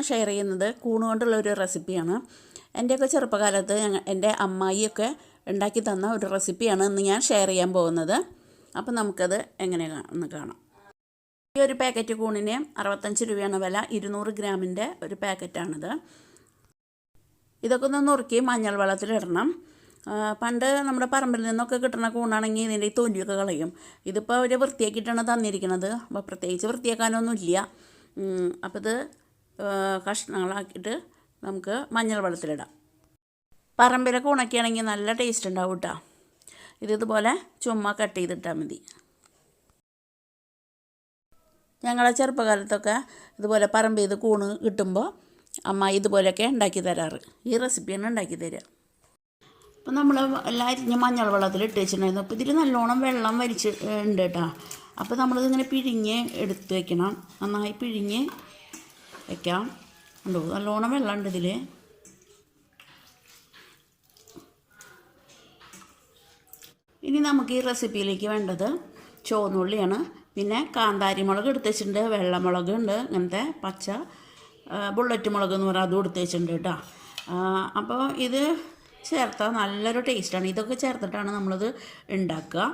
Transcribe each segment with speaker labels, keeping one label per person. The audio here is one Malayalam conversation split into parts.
Speaker 1: ഞാൻ ഷെയർ ചെയ്യുന്നത് കൂണ് കൊണ്ടുള്ള ഒരു റെസിപ്പിയാണ് എന്റെയൊക്കെ ചെറുപ്പകാലത്ത് എന്റെ അമ്മായിയൊക്കെ ഉണ്ടാക്കി തന്ന ഒരു റെസിപ്പിയാണ് ഇന്ന് ഞാൻ ഷെയർ ചെയ്യാൻ പോകുന്നത്. അപ്പോൾ നമുക്കത് എങ്ങനെ ഒന്ന് കാണാം. ഈ ഒരു പാക്കറ്റ് കൂണിന് അറുപത്തഞ്ച് രൂപയാണ് വില ഇരുന്നൂറ് ഗ്രാമിന്റെ ഒരു പാക്കറ്റാണിത് ഇതൊക്കെ ഒന്ന് നുറുക്കി മഞ്ഞൾ വെള്ളത്തിലിടണം പണ്ട് നമ്മുടെ പറമ്പിൽ നിന്നൊക്കെ കിട്ടുന്ന കൂണാണെങ്കിൽ ഇതിന്റെ ഈ തൊലിയൊക്കെ കളയും. ഇതിപ്പോൾ അവർ വൃത്തിയാക്കിയിട്ടാണ് തന്നിരിക്കുന്നത് അപ്പോൾ പ്രത്യേകിച്ച് വൃത്തിയാക്കാനൊന്നുമില്ല. അപ്പോൾ ഇത് കഷ്ണങ്ങളാക്കിയിട്ട് നമുക്ക് മഞ്ഞൾ വെള്ളത്തിലിടാം. പറമ്പിലൊക്കെ ഉണക്കിയാണെങ്കിൽ നല്ല ടേസ്റ്റ് ഉണ്ടാവും കേട്ടോ ഇത് ഇതുപോലെ ചുമ്മാ കട്ട് ചെയ്തിട്ടാൽ മതി. ഞങ്ങളെ ചെറുപ്പകാലത്തൊക്കെ ഇതുപോലെ പറമ്പിൽ ഇത് കൂണ് കിട്ടുമ്പോൾ അമ്മ ഇതുപോലെയൊക്കെ ഉണ്ടാക്കി തരാറ്. ഈ റെസിപ്പിയാണ് ഉണ്ടാക്കി തരിക അപ്പം നമ്മൾ എല്ലാം അരിഞ്ഞ് മഞ്ഞൾ വെള്ളത്തിൽ ഇട്ട് വെച്ചിട്ടുണ്ടായിരുന്നു. അപ്പോൾ ഇതിൽ നല്ലോണം വെള്ളം വലിച്ച് ഉണ്ട് കേട്ടോ അപ്പോൾ നമ്മളിതിങ്ങനെ പിഴിഞ്ഞ് എടുത്ത് വെക്കണം. നന്നായി പിഴിഞ്ഞ് വെക്കാം. ഉണ്ടോ നല്ലോണം വെള്ളമുണ്ട് ഇതിൽ ഇനി നമുക്ക് ഈ റെസിപ്പിയിലേക്ക് വേണ്ടത് ചുവന്നുള്ളിയാണ്. പിന്നെ കാന്താരി മുളക് എടുത്ത് വെച്ചിട്ടുണ്ട് വെള്ളമുളക് ഉണ്ട് ഇങ്ങനത്തെ പച്ച ബുള്ളറ്റ് മുളക് എന്ന് പറഞ്ഞാൽ അതും എടുത്ത് വെച്ചിട്ടുണ്ട് കേട്ടോ. അപ്പോൾ ഇത് ചേർത്താൽ നല്ലൊരു ടേസ്റ്റാണ് ഇതൊക്കെ ചേർത്തിട്ടാണ് നമ്മളിത് ഉണ്ടാക്കുക.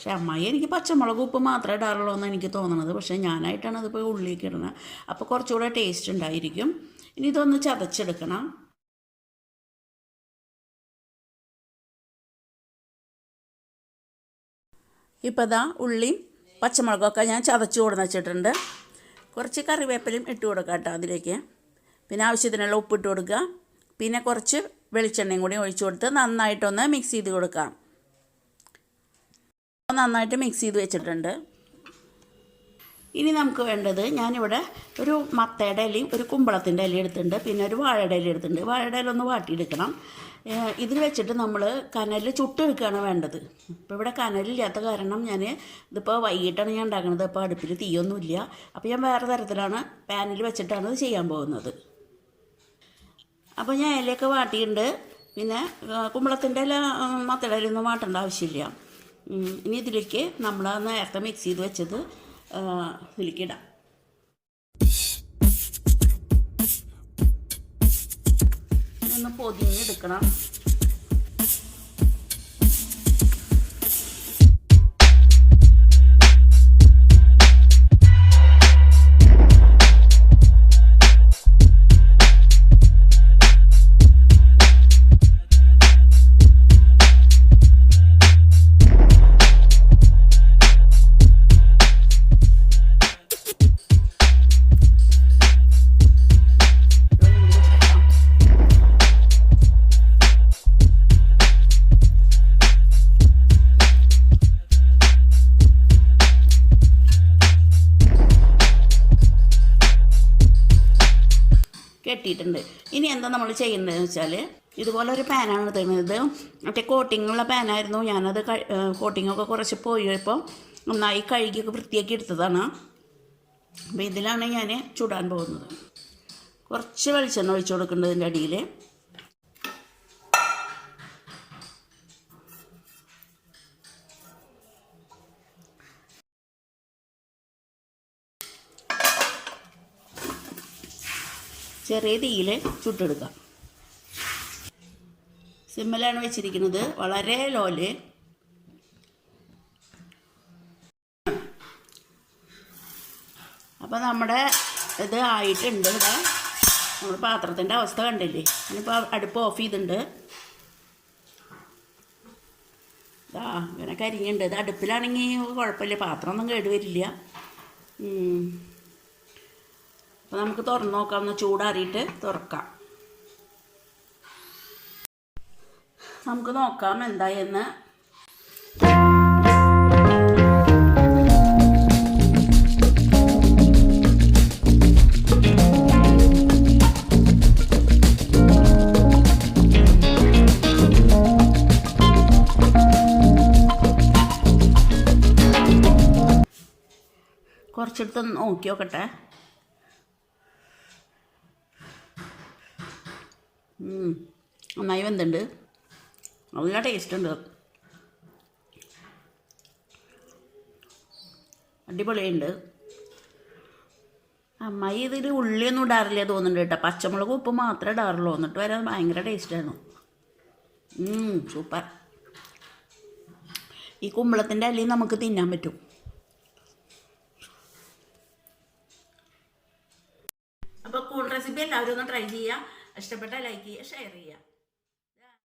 Speaker 1: പക്ഷേ അമ്മായി എനിക്ക് പച്ചമുളക് ഉപ്പ് മാത്രമേ ഇടാറുള്ളൂ എന്ന് എനിക്ക് തോന്നുന്നത് പക്ഷേ ഞാനായിട്ടാണ് അതിപ്പോൾ ഉള്ളിലേക്ക് ഇടുന്നത്. അപ്പോൾ കുറച്ചുകൂടെ ടേസ്റ്റ് ഉണ്ടായിരിക്കും. ഇനി ഇതൊന്ന് ചതച്ചെടുക്കണം. ഇപ്പോൾ ഇതാ ഉള്ളിയും പച്ചമുളകൊക്കെ ഞാൻ ചതച്ച് കൊടുന്ന് വെച്ചിട്ടുണ്ട്. കുറച്ച് കറിവേപ്പിലയും ഇട്ട് കൊടുക്കാം കേട്ടോ അതിലേക്ക്. പിന്നെ ആവശ്യത്തിനുള്ള ഉപ്പിട്ട് കൊടുക്കുക. പിന്നെ കുറച്ച് വെളിച്ചെണ്ണയും കൂടി ഒഴിച്ചു കൊടുത്ത് നന്നായിട്ടൊന്ന് മിക്സ് ചെയ്ത് കൊടുക്കാം. നന്നായിട്ട് മിക്സ് ചെയ്ത് വെച്ചിട്ടുണ്ട്. ഇനി നമുക്ക് വേണ്ടത് ഞാനിവിടെ ഒരു മത്തയുടെ ഇലയും ഒരു കുമ്പളത്തിന്റെ ഇല എടുത്തിട്ടുണ്ട്. പിന്നെ ഒരു വാഴയുടെ ഇല എടുത്തിട്ടുണ്ട്. വാഴയുടെ ഇല ഒന്ന് വാട്ടിയെടുക്കണം. ഇതിൽ വെച്ചിട്ട് നമ്മൾ കനലിൽ ചുട്ടെടുക്കുകയാണ് വേണ്ടത്. ഇപ്പോൾ ഇവിടെ കനലില്ലാത്ത കാരണം ഞാൻ ഇതിപ്പോൾ വൈകിട്ടാണ് ഞാൻ ഉണ്ടാക്കുന്നത്. അപ്പോൾ അടുപ്പിൽ തീയൊന്നുമില്ല അപ്പോൾ ഞാൻ വേറെ തരത്തിലാണ് പാനിൽ വെച്ചിട്ടാണ് ഇത് ചെയ്യാൻ പോകുന്നത്. അപ്പോൾ ഞാൻ ഇലയൊക്കെ വാട്ടിയിട്ടുണ്ട്. പിന്നെ കുമ്പളത്തിന്റെ ഇല മത്തയുടെ ഇലയൊന്നും വാട്ടേണ്ട ആവശ്യമില്ല. ഇനി ഇതിലേക്ക് നമ്മൾ നേരത്തെ മിക്സ് ചെയ്ത് വെച്ചത് ഇതിലേക്ക് ഇടാം. ഒന്ന് പൊതിഞ്ഞെടുക്കണം. കെട്ടിയിട്ടുണ്ട്. ഇനി എന്താ നമ്മൾ ചെയ്യുന്നതെന്ന് വെച്ചാൽ ഇതുപോലെ ഒരു പാനാണ് എടുത്തിരുന്നത് മറ്റേ കോട്ടിങ്ങുള്ള പാനായിരുന്നു ഞാനത് കോട്ടിങ്ങൊക്കെ കുറച്ച് പോയപ്പോൾ നന്നായി കഴുകിയൊക്കെ വൃത്തിയാക്കി എടുത്തതാണ്. അപ്പോൾ ഇതിലാണ് ഞാൻ ചുടാൻ പോകുന്നത്. കുറച്ച് വെളിച്ചെണ്ണ ഒഴിച്ചു കൊടുക്കേണ്ടതിന്റെ അടിയിൽ ചെറിയ തീയിൽ ചുട്ടെടുക്കാം സിമ്മിലാണ് വെച്ചിരിക്കുന്നത്. വളരെ ലോൽ. അപ്പോൾ നമ്മുടെ ഇത് ആയിട്ടുണ്ട് ഇവിടെ. നമ്മൾ പാത്രത്തിന്റെ അവസ്ഥ കണ്ടില്ലേ? ഇനിയിപ്പോൾ അടുപ്പ് ഓഫ് ചെയ്തിട്ടുണ്ട്. ഇതാ ഇങ്ങനെ കരിഞ്ഞുണ്ട് ഇത് അടുപ്പിലാണെങ്കിൽ കുഴപ്പമില്ല. പാത്രമൊന്നും കേടുവരില്ല. അപ്പോൾ നമുക്ക് തുറന്ന് നോക്കാം. ഒന്ന് ചൂടാറിയിട്ട് തുറക്കാം. നമുക്ക് നോക്കാം എന്തായെന്ന് കുറച്ചെടുത്ത് നോക്കി നോക്കട്ടെ നന്നായി വെന്തുണ്ട്. നല്ല ടേസ്റ്റ് ഉണ്ട്. അടിപൊളിയുണ്ട്. അമ്മായി ഇതിൽ ഉള്ളിയൊന്നും ഇടാറില്ല തോന്നുന്നുണ്ട് കേട്ടോ. പച്ചമുളക് ഉപ്പ് മാത്രമേ ഇടാറുള്ളൂ. എന്നിട്ട് വരാൻ ഭയങ്കര ടേസ്റ്റാണ് സൂപ്പർ ഈ കുമ്പളത്തിന്റെ അല്ലയും നമുക്ക് തിന്നാൻ പറ്റും. അപ്പോൾ കൂൾ റെസിപ്പി എല്ലാവരും ഒന്ന് ട്രൈ ചെയ്യുക ഇഷ്ടപ്പെട്ടാൽ ലൈക്ക് ചെയ്യുക ഷെയർ ചെയ്യുക.